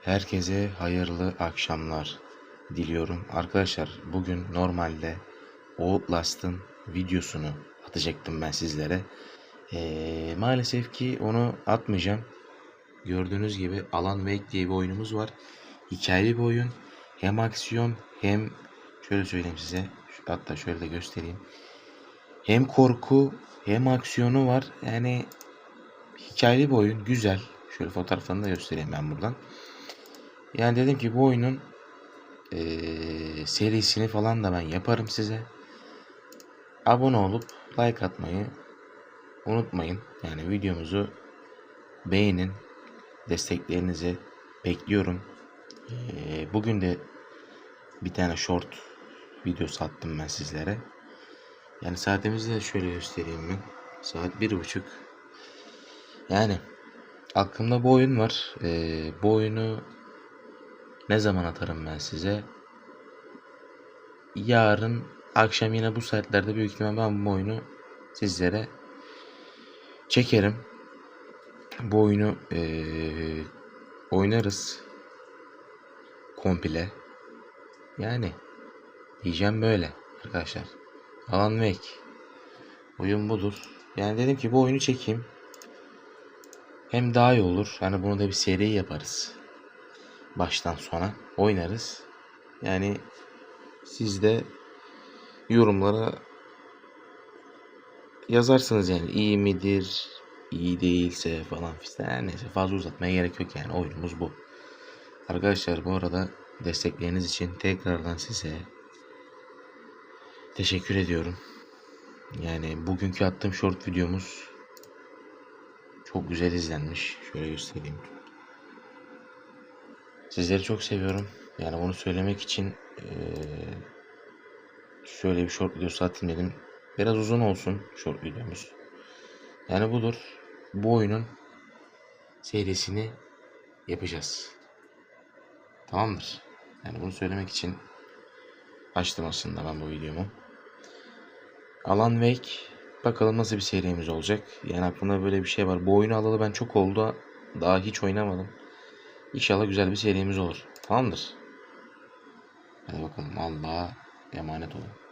Herkese hayırlı akşamlar diliyorum. Arkadaşlar bugün normalde Outlast'ın videosunu atacaktım ben sizlere. Ee, maalesef ki onu atmayacağım. Gördüğünüz gibi Alan Wake diye bir oyunumuz var. Hikayeli bir oyun. Hem aksiyon hem şöyle söyleyeyim size. Hatta şöyle de göstereyim. Hem korku hem aksiyonu var. Yani hikayeli bir oyun. Güzel. Şöyle fotoğraflarını da göstereyim ben buradan. Yani dedim ki bu oyunun eee, serisini falan da ben yaparım size. Abone olup like atmayı unutmayın. Yani videomuzu beğenin. Desteklerinizi bekliyorum. Eee, bugün de bir tane short videosu attım ben sizlere. Yani saatimizi de şöyle göstereyim ben. Saat bir buçuk. Yani aklımda bu oyun var. Eee, bu oyunu ne zaman atarım ben size? Yarın akşam yine bu saatlerde büyük ihtimal ben bu oyunu sizlere çekerim. Bu oyunu eee, oynarız. Komple. Yani diyeceğim böyle arkadaşlar. Alan Wake. Oyun budur. Yani dedim ki bu oyunu çekeyim. Hem daha iyi olur. Hani bunu da bir seri yaparız. Baştan sona oynarız. Yani siz de yorumlara yazarsınız yani iyi midir, iyi değilse falan filan. Her neyse fazla uzatmaya gerek yok yani oyunumuz bu. Arkadaşlar bu arada destekleriniz için tekrardan size teşekkür ediyorum. Yani bugünkü attığım short videomuz çok güzel izlenmiş. Şöyle göstereyim. Sizleri çok seviyorum. Yani bunu söylemek için şöyle bir short videosu atayım dedim. Biraz uzun olsun short videomuz. Yani budur. Bu oyunun serisini yapacağız. Tamamdır. Yani bunu söylemek için açtım aslında ben bu videomu. Alan Wake bakalım nasıl bir serimiz olacak. Yani aklımda böyle bir şey var. Bu oyunu alalı ben çok oldu. Daha hiç oynamadım. İnşallah güzel bir serimiz olur. Tamamdır. Hadi bakalım Allah'a emanet olun.